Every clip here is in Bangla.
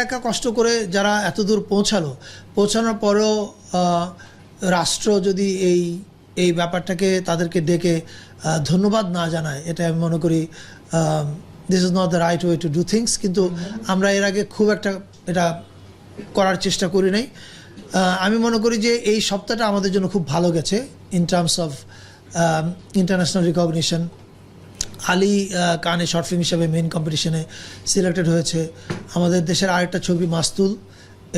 একা কষ্ট করে যারা এত দূর পৌঁছালো, পৌঁছানোর পরেও রাষ্ট্র যদি এই এই ব্যাপারটাকে তাদেরকে ডেকে ধন্যবাদ না জানায়, এটা আমি মনে করি this is not the right way to do things কিন্তু আমরা এর আগে খুব একটা এটা করার চেষ্টা করি নাই। আমি মনে করি যে এই সপ্তাহটা আমাদের জন্য খুব ভালো গেছে in terms of international recognition Ali কানে শর্ট ফিল্ম হিসাবে মেন কম্পিটিশনে সিলেক্টেড হয়েছে। আমাদের দেশের আরেকটা ছবি, মাস্তুল,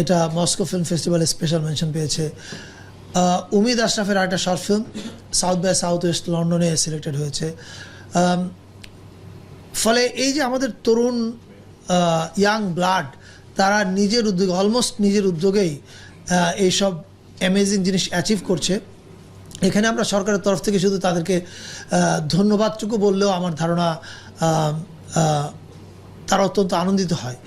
এটা মস্কো ফিল্ম ফেস্টিভ্যালে স্পেশাল মেনশন পেয়েছে। উমিদ আশরাফের আরেকটা short film South by South West লন্ডনে সিলেক্টেড হয়েছে। ফলে এই যে আমাদের তরুণ ইয়াং ব্লাড তারা নিজের উদ্যোগে অলমোস্ট নিজের উদ্যোগেই এইসব অ্যামেজিং জিনিস অ্যাচিভ করছে। এখানে আমরা সরকারের তরফ থেকে শুধু তাদেরকে ধন্যবাদটুকু বললেও আমার ধারণা তারা অত্যন্ত আনন্দিত হয়।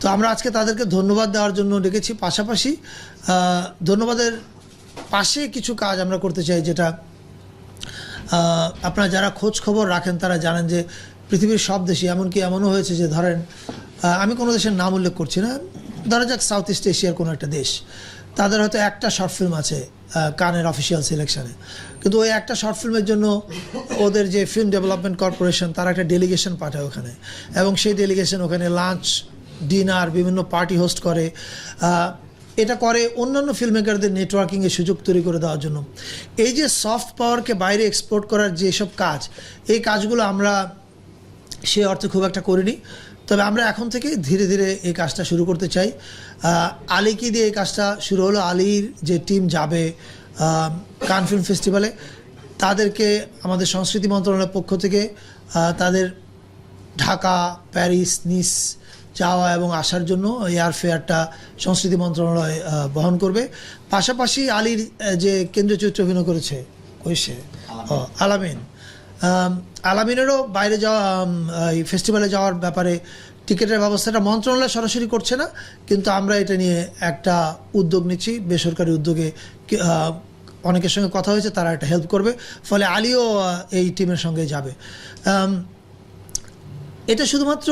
তো আমরা আজকে তাদেরকে ধন্যবাদ দেওয়ার জন্য ডেকেছি। পাশাপাশি ধন্যবাদের পাশে কিছু কাজ আমরা করতে চাই যেটা আপনারা যারা খোঁজ খবর রাখেন তারা জানেন যে পৃথিবীর সব দেশে এমনকি এমনও হয়েছে যে ধরেন আমি কোনো দেশের নাম উল্লেখ করছি না। ধরা যাক সাউথ ইস্ট এশিয়ার কোনো একটা দেশ। তাদের হয়তো একটা শর্ট ফিল্ম আছে কানের অফিসিয়াল সিলেকশনে কিন্তু ওই একটা শর্ট ফিল্মের জন্য ওদের যে ফিল্ম ডেভেলপমেন্ট কর্পোরেশন তারা একটা ডেলিগেশন পাঠায় ওখানে। এবং সেই ডেলিগেশন ওখানে লাঞ্চ ডিনার বিভিন্ন পার্টি হোস্ট করে। এটা করে অন্যান্য ফিল্ম মেকারদের নেটওয়ার্কিংয়ের সুযোগ তৈরি করে দেওয়ার জন্য। এই যে সফট পাওয়ারকে বাইরে এক্সপোর্ট করার যেসব কাজ, এই কাজগুলো আমরা সে অর্থে খুব একটা করিনি। তবে আমরা এখন থেকে ধীরে ধীরে এই কাজটা শুরু করতে চাই। আলীকে দিয়ে এই কাজটা শুরু হলো। আলীর যে টিম যাবে কান ফিল্ম ফেস্টিভ্যালে তাদেরকে আমাদের সংস্কৃতি মন্ত্রণালয়ের পক্ষ থেকে তাদের ঢাকা প্যারিস নিস যাওয়া এবং আসার জন্য এয়ার ফেয়ারটা সংস্কৃতি মন্ত্রণালয় বহন করবে। পাশাপাশি আলীর যে কেন্দ্রীয় চরিত্রে অভিনয় করেছে ও, আলামিন। আলামিনেরও বাইরে যাওয়া এই ফেস্টিভ্যালে যাওয়ার ব্যাপারে টিকিটের ব্যবস্থাটা মন্ত্রণালয় সরাসরি করছে না, কিন্তু আমরা এটা নিয়ে একটা উদ্যোগ নিচ্ছি, বেসরকারি উদ্যোগে অনেকের সঙ্গে কথা হয়েছে, তারা এটা হেল্প করবে, ফলে আলীও এই টিমের সঙ্গে যাবে। এটা শুধুমাত্র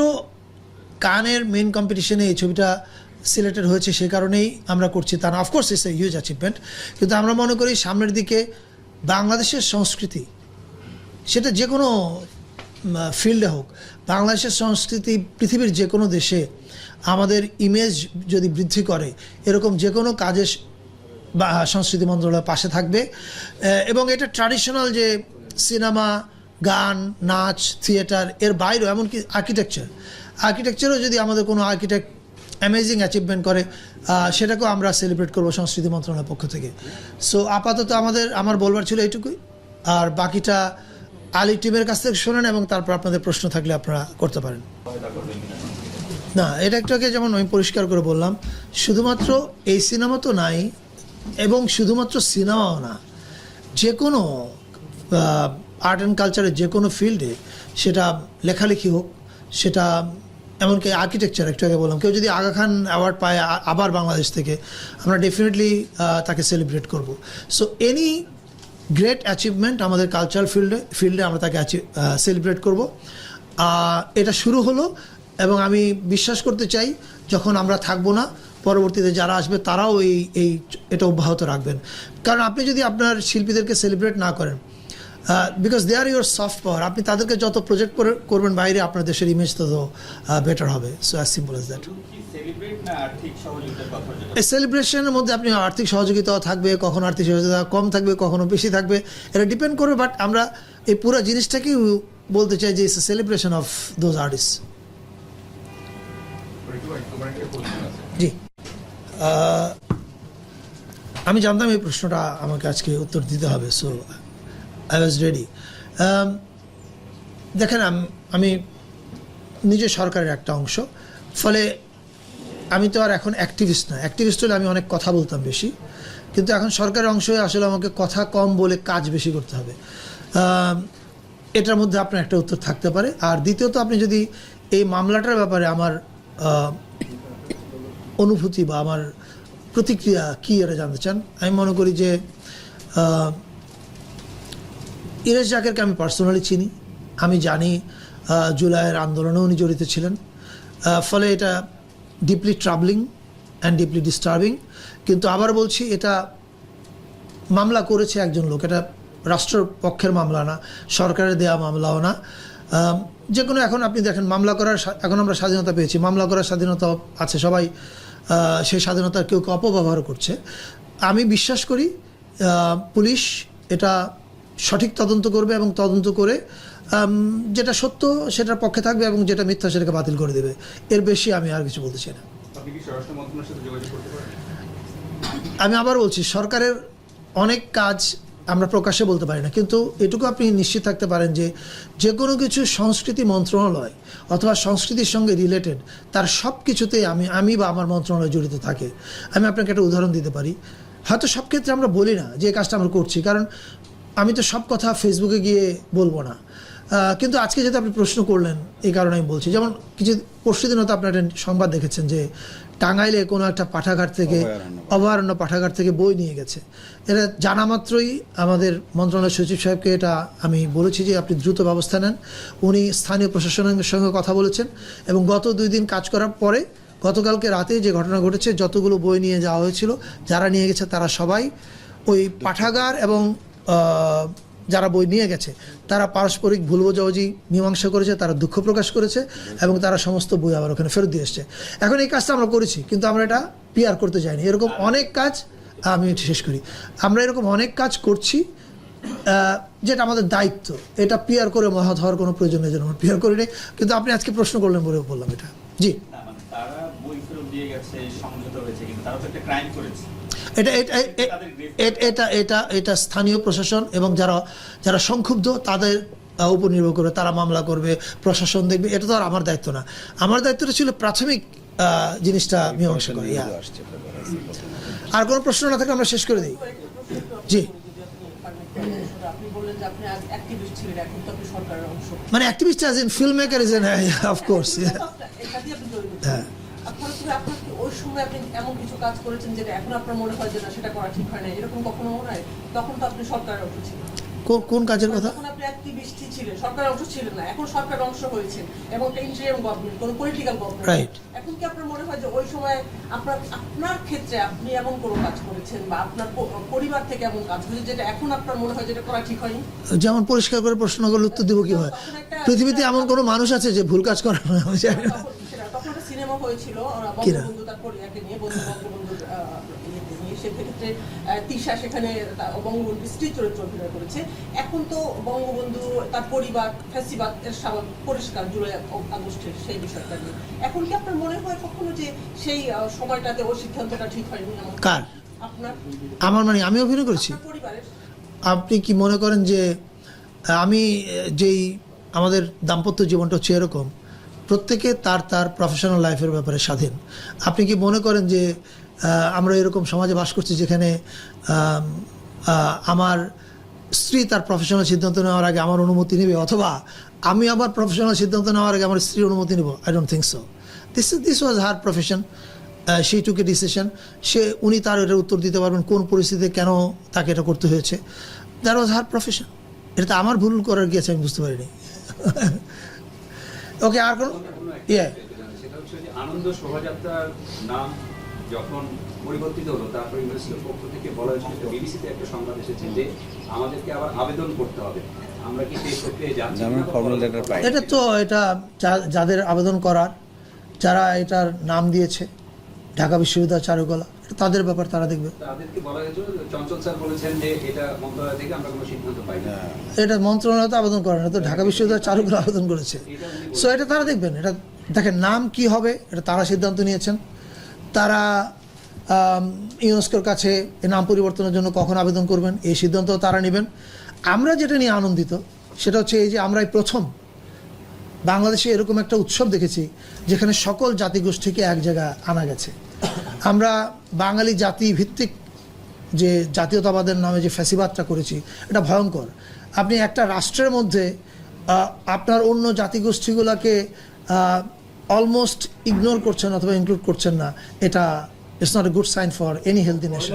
কানের মেন কম্পিটিশনে এই ছবিটা সিলেক্টেড হয়েছে সে কারণেই আমরা করছি তা না। Of course it's a huge achievement কিন্তু আমরা মনে করি সামনের দিকে বাংলাদেশের সংস্কৃতি সেটা যে কোনো ফিল্ডে হোক, বাংলাদেশের সংস্কৃতি, পৃথিবীর যে কোনো দেশে আমাদের ইমেজ যদি বৃদ্ধি করে, এরকম যে কোনো কাজে বা সংস্কৃতি মন্ত্রণালয় পাশে থাকবে এবং এটা ট্র্যাডিশনাল যে সিনেমা গান, নাচ থিয়েটার এর বাইরেও, এমনকি আর্কিটেকচার আর্কিটেকচারও যদি আমাদের কোনো আর্কিটেক্ট অ্যামেজিং অ্যাচিভমেন্ট করে সেটাকেও আমরা সেলিব্রেট করব সংস্কৃতি মন্ত্রণালয়ের পক্ষ থেকে। সো আপাতত আমাদের, আমার বলবার ছিল এইটুকুই। আর বাকিটা আলী টিমের কাছ থেকে শোনেন এবং তারপর আপনাদের প্রশ্ন থাকলে আপনারা করতে পারেন। না, এটা একটু আগে যেমন আমি পরিষ্কার করে বললাম, শুধুমাত্র এই সিনেমা তো নাই এবং শুধুমাত্র সিনেমাও না যে কোনো আর্ট অ্যান্ড কালচারের যে কোনো ফিল্ডে সেটা লেখালেখি হোক, সেটা এমনকি আর্কিটেকচার একটু আগে বললাম। কেউ যদি আগা খান অ্যাওয়ার্ড পায় আবার বাংলাদেশ থেকে, আমরা ডেফিনেটলি তাকে সেলিব্রেট করব। সো এনি গ্রেট অ্যাচিভমেন্ট আমাদের কালচারাল ফিল্ডে ফিল্ডে আমরা তাকে সেলিব্রেট করব। এটা শুরু হলো এবং আমি বিশ্বাস করতে চাই যখন আমরা থাকব না, পরবর্তীতে যারা আসবে তারাও এই এই, এটা অব্যাহত রাখবেন। কারণ আপনি যদি আপনার শিল্পীদেরকে সেলিব্রেট না করেন because they are your soft power আপনি তাদেরকে যত প্রজেক্ট করবেন বাইরে আপনার দেশের ইমেজ তত বেটার হবে। So as simple as that এই সেলিব্রেশনের মধ্যে আপনি আর্থিক সহযোগিতা থাকবে কখনো আর্থিক সহযোগিতা কম থাকবে কখনো বেশি থাকবে। এটা ডিপেন্ড করবে বাট আমরা এই পুরো জিনিসটাকেই বলতে চাই যে it's celebration of those artist ji. আমি জানতাম এই প্রশ্নটা আমাকে আজকে উত্তর দিতে হবে সো আই ওয়াজ রেডি দেখেন, আমি নিজে সরকারের একটা অংশ। ফলে আমি তো আর এখন অ্যাক্টিভিস্ট না অ্যাক্টিভিস্ট হলে আমি অনেক কথা বলতাম বেশি। কিন্তু এখন সরকারের অংশ হয়ে আসলে আমাকে কথা কম বলে কাজ বেশি করতে হবে। এটার মধ্যে আপনার একটা উত্তর থাকতে পারে। আর দ্বিতীয়ত, আপনি যদি এই মামলাটার ব্যাপারে আমার অনুভূতি বা আমার প্রতিক্রিয়া কী এটা জানতে চান, আমি মনে করি যে ইরেশ জাকেরকে আমি পার্সোনালি চিনি। আমি জানি জুলাইয়ের আন্দোলনেও উনি জড়িত ছিলেন। ফলে এটা deeply troubling and deeply disturbing কিন্তু আবার বলছি, এটা মামলা করেছে একজন লোক। এটা রাষ্ট্রের পক্ষের মামলা না, সরকারের দেওয়া মামলাও না। যে কোনো এখন আপনি দেখেন, মামলা করার এখন আমরা স্বাধীনতা পেয়েছি। মামলা করার স্বাধীনতা আছে সবাই সেই স্বাধীনতার কেউ কেউ অপব্যবহার করছে। আমি বিশ্বাস করি পুলিশ এটা সঠিক তদন্ত করবে এবং তদন্ত করে যেটা সত্য সেটার পক্ষে থাকবে এবং যেটা মিথ্যা সেটাকে বাতিল করে দেবে। এর বেশি আমি আর কিছু বলতে চাই না। আমি আবার বলছি সরকারের অনেক কাজ আমরা প্রকাশ্যে বলতে পারি না কিন্তু এটুকু আপনি নিশ্চিত থাকতে পারেন যে যে কোনো কিছু সংস্কৃতি মন্ত্রণালয় অথবা সংস্কৃতির সঙ্গে রিলেটেড তার সব কিছুতেই আমি আমি বা আমার মন্ত্রণালয় জড়িত থাকে। আমি আপনাকে একটা উদাহরণ দিতে পারি। হয়তো সব ক্ষেত্রে আমরা বলি না যে এই কাজটা আমরা করছি কারণ আমি তো সব কথা ফেসবুকে গিয়ে বলব না। কিন্তু আজকে যেহেতু আপনি প্রশ্ন করলেন এই কারণে আমি বলছি। যেমন কিছু পরশু দিনও তো আপনার একটা সংবাদ দেখেছেন যে টাঙ্গাইলে কোনো একটা পাঠাগার থেকে অভয়ারণ্য। পাঠাগার থেকে বই নিয়ে গেছে। এটা জানা মাত্রই আমাদের মন্ত্রণালয় সচিব সাহেবকে এটা আমি বলেছি যে আপনি দ্রুত ব্যবস্থা নেন। উনি স্থানীয় প্রশাসনের সঙ্গে কথা বলেছেন এবং গত দুই দিন কাজ করার পরে গতকালকে রাতে যে ঘটনা ঘটেছে যতগুলো বই নিয়ে যাওয়া হয়েছিল যারা নিয়ে গেছে তারা সবাই ওই পাঠাগার এবং যারা বই নিয়ে গেছে, তারা পারস্পরিক ভুল বোঝাবুঝি মীমাংসা করেছে, তারা দুঃখ প্রকাশ করেছে এবং তারা সমস্ত বই আবার ওখানে ফেরত দিয়ে এসছে। এখন এই কাজটা আমরা করেছি, কিন্তু আমরা এটা পিয়ার করতে যাইনি। এরকম অনেক কাজ আমি শেষ করি। আমরা এরকম অনেক কাজ করছি যেটা আমাদের দায়িত্ব। এটা পিয়ার করে মহৎ হওয়ার কোনো প্রয়োজন নেই, যেন পিআর করিনি কিন্তু আপনি আজকে প্রশ্ন করলেন বলে বললাম এটা। জি। মানে তারা বই ফেরত দিয়ে গেছে, সমঝোতা হয়েছে, কিন্তু তারা তো একটা ক্রাইম করেছে। এটা এটা এটা এটা স্থানীয় প্রশাসন এবং যারা যারা সংক্ষুব্ধ, তাদের উপর নির্ভর করবে, তারা মামলা করবে, প্রশাসন দেখবে, এটা তো আর আমার দায়িত্ব না আমার দায়িত্বটা ছিল প্রাথমিক জিনিসটা মীমাংসা করে। আর কোনো প্রশ্ন না থাকলে আমরা শেষ করে দিই জি মানে activist as in film maker is an of course হ্যাঁ। আপনার কি ওই সময় আপনি এমন কিছু কাজ করেছেন যেটা এখন আপনার মনে হয় যে না সেটা করা ঠিক হয় না এরকম কখনো মনে হয়? তখন তো আপনি সরকারের অংশ ছিলেন। কোন কাজের কথা? তখন আপনি অ্যাক্টিভিস্টই ছিলেন? সরকারের অংশ ছিলেন না এখন সরকারের অংশ হয়েছেন এবং একটা ইন্টারিয়াম গভর্নমেন্ট কোনো পলিটিক্যাল গভর্নমেন্ট Right. এখন কি আপনার মনে হয় যে ওই সময় আপনার আপনার ক্ষেত্রে আপনি এমন কোনো কাজ করেছেন বা আপনার পরিবার থেকে এমন কাজ হয়েছে যেটা এখন আপনার মনে হয় যেটা করা ঠিক হয়নি? যেমন পরিষ্কার করে প্রশ্ন করলে উত্তর দিব কি হয়? পৃথিবীতে এমন কোনো মানুষ আছে যে ভুল কাজ করে না? হয়েছিল বঙ্গবন্ধু পরিবারকে নিয়ে সেক্ষেত্রে তিশা সেখানে বঙ্গবন্ধুর স্ত্রী চরিত্র অভিনয় করেছে। এখন তো বঙ্গবন্ধু তার পরিবার ফ্যাসিবাদ এর স্বাভাবিক পরিষ্কার জুলাই আগস্টের সেই বিষয়টা নিয়ে। এখন কি আপনার মনে হয় কখনো যে সেই সময়টাতে ওই সিদ্ধান্তটা ঠিক হয়নি? কার? আপনার। আমার মানে আমি অভিনয় করেছি। আপনি কি মনে করেন যে আমি যেই আমাদের দাম্পত্য জীবনটা হচ্ছে এরকম প্রত্যেকে তার তার প্রফেশনাল লাইফের ব্যাপারে স্বাধীন। আপনি কি মনে করেন যে আমরা এরকম সমাজে বাস করছি যেখানে আমার স্ত্রী তার প্রফেশনাল সিদ্ধান্ত নেওয়ার আগে আমার অনুমতি নেবে, অথবা আমি আমার প্রফেশনাল সিদ্ধান্ত নেওয়ার আগে আমার স্ত্রীর অনুমতি নেব? I don't think so this this was her profession she took decision she, উনি তার এটার উত্তর দিতে পারবেন কোন পরিস্থিতিতে কেন তাকে এটা করতে হয়েছে। দ্যাট ওয়াজ হার প্রফেশন এটা তো আমার ভুল করার গিয়েছে আমি বুঝতে পারিনি। ওকে আর কোন ইয়ে। সেটা হচ্ছে যে আনন্দ শোভাযাত্রার নাম যখন পরিবর্তিত হলো তারপর ইউনেস্কোর পক্ষ থেকে বলা হয়েছিল বিবিসিতে একটা সংবাদ এসেছে যে আমাদেরকে আবার আবেদন করতে হবে। আমরা কি সেই প্রক্রিয়ায় যাচ্ছি আমরা ফর্মাল লেটার পাই এটা তো এটা যাদের আবেদন করার যারা এটার নাম দিয়েছে ঢাকা বিশ্ববিদ্যালয় চারুকলা তাদের ব্যাপার তারা দেখবে। তাদেরকে বলা হয়েছিল চঞ্চল স্যার বলেছেন যে এটা মন্ত্রণালয় তো আবেদন করে না তো ঢাকা বিশ্ববিদ্যালয় চারুকলা আবেদন করেছে। সো এটা তারা দেখবেন এটা দেখেন নাম কি হবে এটা তারা সিদ্ধান্ত নিয়েছেন। তারা ইউনেস্কোর কাছে এই নাম পরিবর্তনের জন্য কখন আবেদন করবেন এই সিদ্ধান্ত তারা নেবেন। আমরা যেটা নিয়ে আনন্দিত সেটা হচ্ছে এই যে আমরাই প্রথম বাংলাদেশে এরকম একটা উৎসব দেখেছি যেখানে সকল জাতিগোষ্ঠীকে এক জায়গায় আনা গেছে। আমরা বাঙালি জাতি ভিত্তিক যে জাতীয়তাবাদের নামে যে ফ্যাসিবাদটা করেছি এটা ভয়ঙ্কর। আপনি একটা রাষ্ট্রের মধ্যে আপনার অন্য জাতিগোষ্ঠীগুলোকে অলমোস্ট ইগনোর করছেন অথবা ইনক্লুড করছেন না এটা it's not a good sign for any healthy nation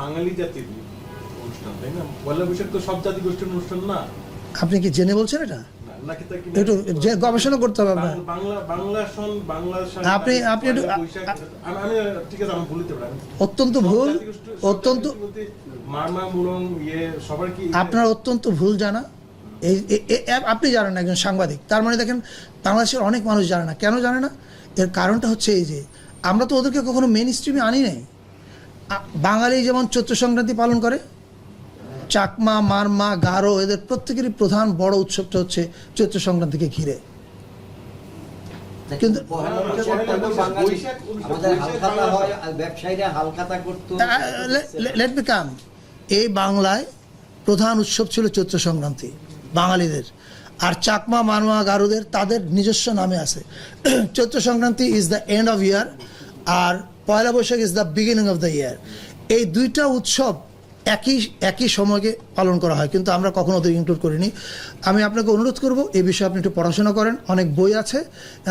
Bengali জাতির অনুষ্ঠান তাই না? সব জাতি গোষ্ঠীর অনুষ্ঠান না। আপনি কি জেনে বলছেন এটা? একটু যে গবেষণা করতে হবে আপনার। আপনি- আপনি একটু- অত্যন্ত ভুল অত্যন্ত ইয়ে আপনার অত্যন্ত ভুল জানা। এই আপনি জানেন না একজন সাংবাদিক। তার মানে দেখেন বাংলাদেশের অনেক মানুষ জানে না। কেন জানে না? এর কারণটা হচ্ছে এই যে আমরা তো ওদেরকে কখনো মেন স্ট্রিমে আনি নাই। বাঙালি যেমন চৈত্র সংক্রান্তি পালন করে চাকমা মারমা গারো এদের প্রত্যেকেরই প্রধান বড় উৎসবটা হচ্ছে চৈত্র সংক্রান্তিকে ঘিরে। কিন্তু- লেট মি কাম এই বাংলায় প্রধান উৎসব ছিল চৈত্র সংক্রান্তি বাঙালিদের। আর চাকমা মানমা গারুদের তাদের নিজস্ব নামে আছে। Chaitra Sankranti is the end of year R Pohela Boishakh is the beginning of the year এই দুইটা উৎসব একই একই সময়কে পালন করা হয় কিন্তু আমরা কখনো ওদের ইনক্লুড করিনি। আমি আপনাকে অনুরোধ করব এই বিষয়ে আপনি একটু পড়াশোনা করেন অনেক বই আছে।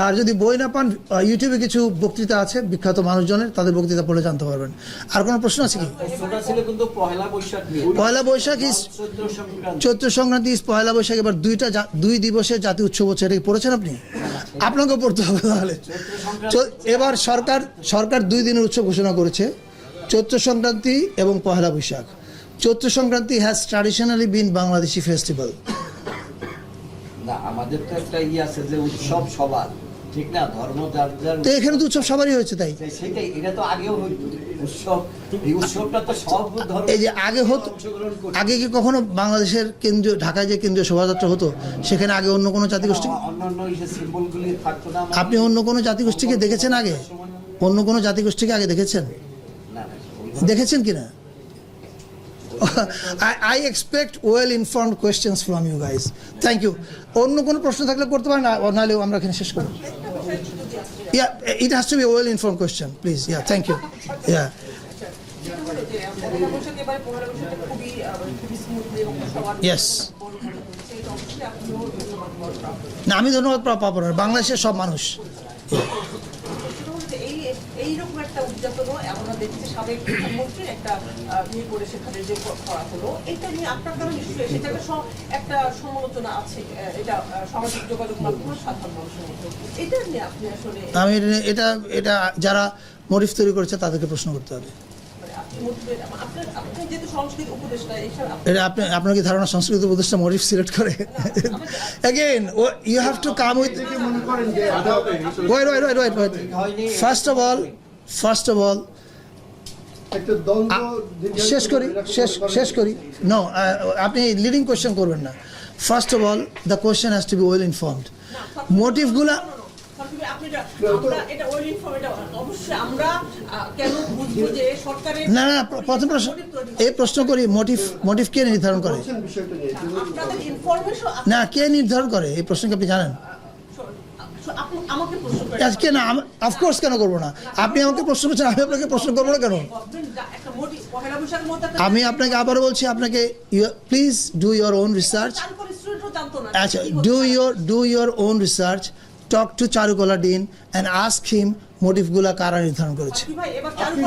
আর যদি বই না পান ইউটিউবে কিছু বক্তৃতা আছে বিখ্যাত মানুষজনের তাদের বক্তৃতা পড়লে জানতে পারবেন। আর কোনো প্রশ্ন আছে কি? পয়লা বৈশাখ ইস চৈত্র সংক্রান্তি। ইস পয়লা বৈশাখ এবার দুইটা দুই দিবসের জাতীয় উৎসব হচ্ছে এটা কি পড়েছেন আপনি? আপনাকেও পড়তে হবে তাহলে। এবার সরকার সরকার দুই দিনের উৎসব ঘোষণা করেছে চৈত্র সংক্রান্তি এবং Pohela Boishakh. Chaitra Sankranti has traditionally been Bangladeshi festival না আমাদের তো একটা ইয়ে আছে যে উৎসব সবার ঠিক না? ধর্ম যার যার তো এখানে তো উৎসব সবারই হয়েছে তাই। সেটাই এটা তো আগেও হইতো। উৎসব এই উৎসবটা তো সব ধর্ম এই যে আগে হতো আগে কি কখনো বাংলাদেশের কেন্দ্রীয় ঢাকায় যে কেন্দ্রীয় শোভাযাত্রা হতো সেখানে আগে অন্য কোনো জাতিগোষ্ঠী অন্যান্য ইসে সিম্বলগুলি থাকতো না আপনি অন্য কোনো জাতিগোষ্ঠীকে দেখেছেন আগে? অন্য কোনো জাতিগোষ্ঠীকে আগে দেখেছেন? দেখেছেন কিনা? I expect well informed questions from you guys thank you অন্য কোনো প্রশ্ন থাকলে করতে পারেন আর নাহলেও আমরা এখানে শেষ করব। Yeah it has to be well inform question please yeah thank you yeah বলবেন। না, আমি ধন্যবাদ পাবো বাংলাদেশের সব মানুষ। এইরকম একটা উদযাপনও আমরা দেখছি। সাবেক প্রধানমন্ত্রীর একটা নিয়ে করে সেখানে যে করা হলো। এটা নিয়ে আপনার কারণ নিশ্চয়ই সেটা একটা সমালোচনা আছে এটা সামাজিক যোগাযোগ মাধ্যমে সাধারণ মানুষের এটা নিয়ে আপনি আসলে আমি এটা এটা যারা মরিফ তৈরি করেছে তাদেরকে প্রশ্ন করতে হবে। এটা আপনি আপনার কি ধারণা সংস্কৃত উপদেষ্টা মরিফ সিলেক্ট করে? Again you have to come with মনে করেন যে wait wait wait wait wait first of all first of all শেষ করি শেষ শেষ করি। নো আপনি লিডিং কোয়েশ্চেন করবেন না। First of all the question has to be well informed মোটিভগুলা না না প্রথম প্রশ্ন এই প্রশ্ন করি মোটিভ মোটিভ কে নির্ধারণ করে? ইনফরমেশন না কে নির্ধারণ করে? এই প্রশ্নকে আপনি জানেন? আপনি আমাকে প্রশ্ন করেন আজকে না অফকোর্স কেন করব না? আপনি আমাকে প্রশ্ন করছেন আমি আপনাকে প্রশ্ন করব না কেন? আমি আপনাকে আবারও বলছি আপনাকে please do your own research আচ্ছা do. Your do your own research talk to Charukala dean and ask him মোটিভগুলা কারা নির্ধারণ করেছে। আপনি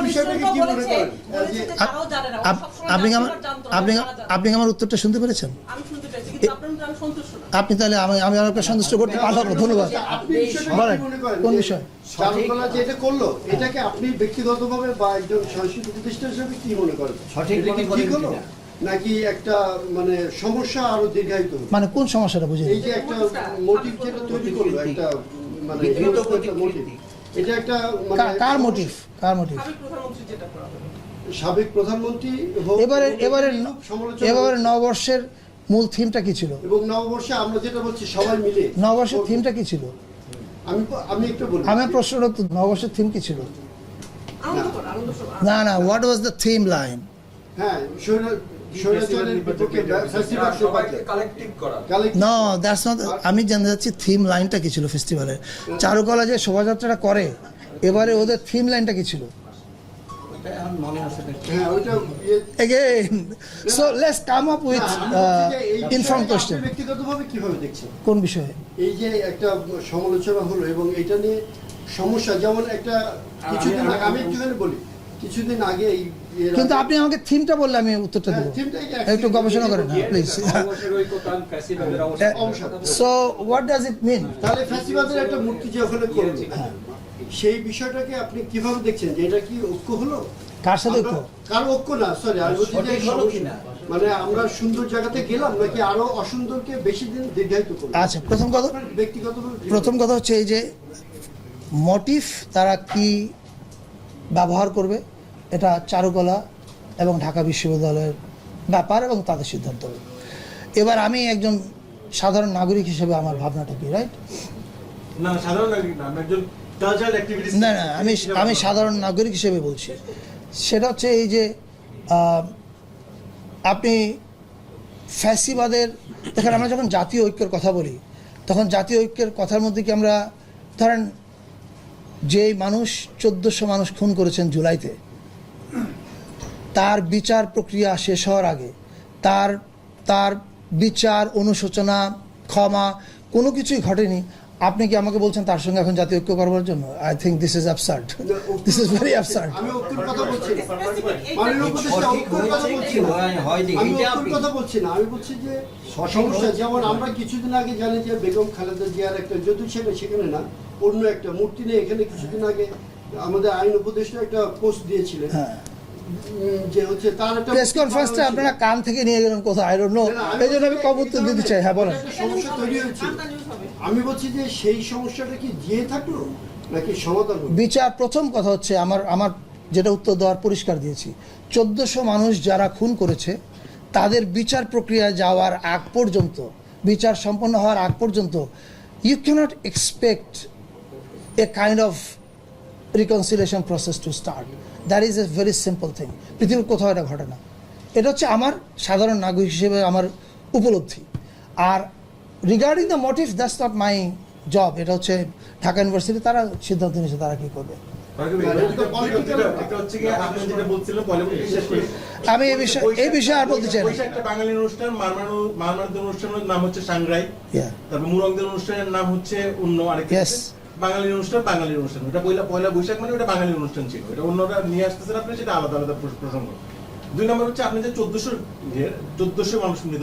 আপনি আপনি আমার জানতো, জানতো না, আপনি আপনি কি আমার উত্তরটা শুনতে পেরেছেন? আমি শুনতে পেয়েছি কিন্তু আপনার মধ্যে আমি সন্তুষ্ট না। আপনি তাহলে আমি আমি আপনাকে সন্তুষ্ট করতে পারলাম না ধন্যবাদ। বলেন, কোন বিষয়? চারুকলা যে এটা করল এটাকে আপনি ব্যক্তিগতভাবে বা একজন সাংস্কৃতিক প্রতিষ্ঠান হিসেবে কি মনে করেন? সঠিক নাকি একটা মানে সমস্যা আরও দীর্ঘায়িত মানে কোন সমস্যাটা বুঝে এই যে একটা মোটিভ যেটা তৈরি করল একটা মানে বিকৃত মোটিভ এটা একটা মানে কার মোটিভ কার মোটিভ সাবেক প্রধানমন্ত্রী এবারে এবারে এবারে নববর্ষের মূল থিমটা কি ছিল? এবং নববর্ষে আমরা যেটা বলছি সবাই মিলে। নববর্ষের থিমটা কি ছিল? আমি আমি একটু বলি। আমার প্রশ্নটা তো নববর্ষের থিম কি ছিল। না না what was the theme line হ্যাঁ নো দ্যাটস নট আমি জানতে চাচ্ছি থিম লাইনটা কি ছিল ফেস্টিভ্যালের চারুকলা যে শোভাযাত্রাটা করে এবারে ওদের থিম লাইনটা কি ছিল? এটা এখন মনে হচ্ছে না। হ্যাঁ ইয়ে again so let's come up with না, আমি বলছি যে এই ইনফর্ম কোশ্চেন ব্যক্তিগতভাবে কীভাবে দেখছেন? কোন বিষয়ে? এই যে একটা সমালোচনা হলো এবং এটা নিয়ে সমস্যা যেমন একটা কিছুদিন আগে আমি একটুখানি বলি কিছুদিন আগে এই কিন্তু আপনি আমাকে থিমটা বললে আমি উত্তরটা দেবো। হ্যাঁ, একটু গবেষণা করেন please. So what does it mean তাহলে ফ্যাসিবাদের একটা মূর্তি যে ওখানে করল সেই বিষয়টাকে আপনি কীভাবে দেখছেন যে এটা কি ঐক্য হলো? কার সাথে ঐক্য? কার ঐক্য না? সরি আমি বলছি যে হলো কিনা? মানে আমরা সুন্দর জায়গাতে গেলাম নাকি আরও অসুন্দরকে বেশি দিন দীর্ঘায়িত করব আচ্ছা প্রথম কথা ব্যক্তিগত প্রথম কথা হচ্ছে এই যে মোটিভ তারা কি ব্যবহার করবে? এটা চারুকলা এবং ঢাকা বিশ্ববিদ্যালয়ের ব্যাপার এবং তাদের সিদ্ধান্ত। এবার আমি একজন সাধারণ নাগরিক হিসেবে আমার ভাবনাটা কি রাইট না সাধারণ নাগরিক না একজন না না আমি আমি সাধারণ নাগরিক হিসেবে বলছি। সেটা হচ্ছে এই যে আপনি ফ্যাসিবাদের দেখেন আমরা যখন জাতীয় ঐক্যের কথা বলি তখন জাতীয় ঐক্যের কথার মধ্যে কি আমরা ধরেন যে মানুষ চোদ্দোশো মানুষ খুন করেছেন জুলাইতে তার বিচার প্রক্রিয়া শেষ হওয়ার আগে তার তার বিচার অনুশোচনা ক্ষমা কোনো কিছুই ঘটেনি। আপনি কি আমাকে বলছেন তার সঙ্গে এখন জাতীয় ঐক্য করবার জন্য? I think this is absurd this is very absurd যেমন আমরা কিছুদিন আগে জানি যে বেগম খালেদা জিয়ার একটা যদু ছেলে সেখানে না অন্য একটা মূর্তি নিয়ে এখানে কিছুদিন আগে আমাদের আইন উপদেষ্টা একটা পোস্ট দিয়েছিলেন। হ্যাঁ। যে হচ্ছে তার একটা প্রেস কনফারেন্সটা আপনারা কান থেকে নিয়ে গেলেন কোথাও আই ডোন্ট নো এই জন্য আমি কম উত্তর দিতে চাই। হ্যাঁ বলেন। সমস্যা তৈরি হয়েছে। বাংলা নিউজ হবে আমি বলছি যে সেই সমস্যাটা কি দিয়ে থাকল নাকি সমাধান বিচার প্রথম কথা হচ্ছে আমার আমার যেটা উত্তর দেওয়ার পরিষ্কার দিয়েছি। চোদ্দোশো মানুষ যারা খুন করেছে তাদের বিচার প্রক্রিয়া যাওয়ার আগ পর্যন্ত বিচার সম্পন্ন হওয়ার আগ পর্যন্ত you can't expect a kind of reconciliation process to start that is a very simple thing পৃথিবীর কোথাও এটা ঘটে না। এটা হচ্ছে আমার সাধারণ নাগরিক হিসেবে আমার উপলব্ধি। আর regarding the motive that's not my job এটা হচ্ছে ঢাকা ইউনিভার্সিটি তারা সিদ্ধান্ত নিয়েছে তারা কী করবে। আমি এই বিষয়ে এই বিষয়ে আর বলতে চাই একটা বাঙালি অনুষ্ঠান মারমানু মারমানদের অনুষ্ঠানের নাম হচ্ছে সাংরাই. তারপর মুরংদের অনুষ্ঠানের নাম হচ্ছে অন্য আরেক Yes. বাঙালির অনুষ্ঠান বাঙালির অনুষ্ঠান। ওটা পয়লা পয়লা বৈশাখ মানে ওটা বাঙালির অনুষ্ঠান ছিল। এটা অন্যরা নিয়ে আসতেছেন আপনি, সেটা আলাদা আলাদা প্র- প্রসঙ্গ। দুই নম্বর হচ্ছে আপনি যে চোদ্দশো চোদ্দশো মানুষ মৃত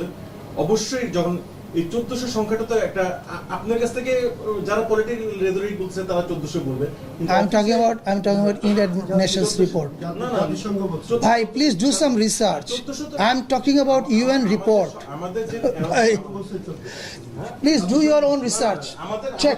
অবশ্যই যখন এই চোদ্দশো সংখ্যাটা তো একটা আপনার কাছ থেকে যারা পলিটিক্যাল রেডরিক বলছে তারা চোদ্দশো বলবে please do some research I am talking about UN report আমাদের please do your own research check